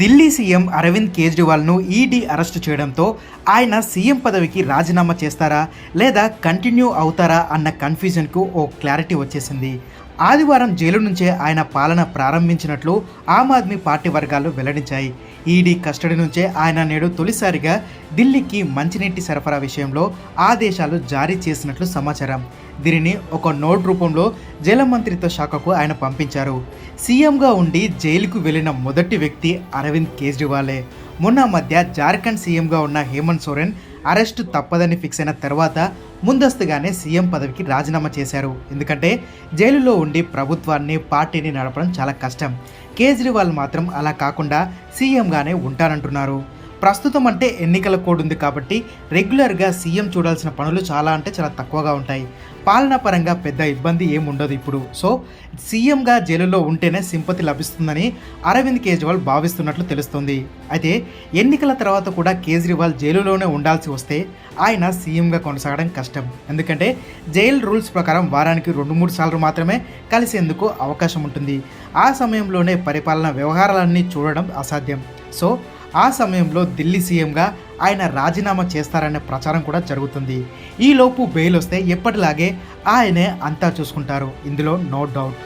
Delhi CM Arvind కేజ్రీవాల్ను ED arrest చేయడంతో ఆయన సీఎం పదవికి రాజీనామా చేస్తారా లేదా కంటిన్యూ అవుతారా అన్న కన్ఫ్యూజన్కు ఓ క్లారిటీ వచ్చేసింది. ఆదివారం జైలు నుంచే ఆయన పాలన ప్రారంభించినట్లు ఆమ్ ఆద్మీ పార్టీ వర్గాలు వెల్లడించాయి. ఈడీ కస్టడీ నుంచే ఆయన నేడు తొలిసారిగా ఢిల్లీకి మంచినీటి సరఫరా విషయంలో ఆదేశాలు జారీ చేసినట్లు సమాచారం. దీనిని ఒక నోట్ రూపంలో జైల మంత్రిత్వ శాఖకు ఆయన పంపించారు. సీఎంగా ఉండి జైలుకు వెళ్ళిన మొదటి వ్యక్తి అరవింద్ కేజ్రీవాలే. మొన్న మధ్య జార్ఖండ్ సీఎంగా ఉన్న హేమంత్ సోరెన్ అరెస్టు తప్పదని ఫిక్స్ అయిన తర్వాత ముందస్తుగానే సీఎం పదవికి రాజీనామా చేశారు. ఎందుకంటే జైలులో ఉండి ప్రభుత్వాన్ని పార్టీని నడపడం చాలా కష్టం. కేజ్రీవాల్ మాత్రం అలా కాకుండా సీఎంగానే ఉంటారంటున్నారు ప్రస్తుతం అంటే ఎన్నికల కోడ్ ఉంది కాబట్టి రెగ్యులర్గా సీఎం చూడాల్సిన పనులు చాలా అంటే చాలా తక్కువగా ఉంటాయి. పాలనా పరంగా పెద్ద ఇబ్బంది ఏముండదు ఇప్పుడు. సో సీఎంగా జైలులో ఉంటేనే సింపతి లభిస్తుందని అరవింద్ కేజ్రీవాల్ భావిస్తున్నట్లు తెలుస్తుంది. అయితే ఎన్నికల తర్వాత కూడా కేజ్రీవాల్ జైలులోనే ఉండాల్సి వస్తే ఆయన సీఎంగా కొనసాగడం కష్టం. ఎందుకంటే జైల్ రూల్స్ ప్రకారం వారానికి రెండు మూడు సార్లు మాత్రమే కలిసేందుకు అవకాశం ఉంటుంది. ఆ సమయంలోనే పరిపాలన వ్యవహారాలన్నీ చూడడం అసాధ్యం. సో ఆ సమయంలో ఢిల్లీ సీఎంగా ఆయన రాజీనామా చేస్తారనే ప్రచారం కూడా జరుగుతుంది. ఈలోపు బెయిల్ వస్తే ఎప్పటిలాగే ఆయనే అంతా చూసుకుంటారు. ఇందులో నో డౌట్.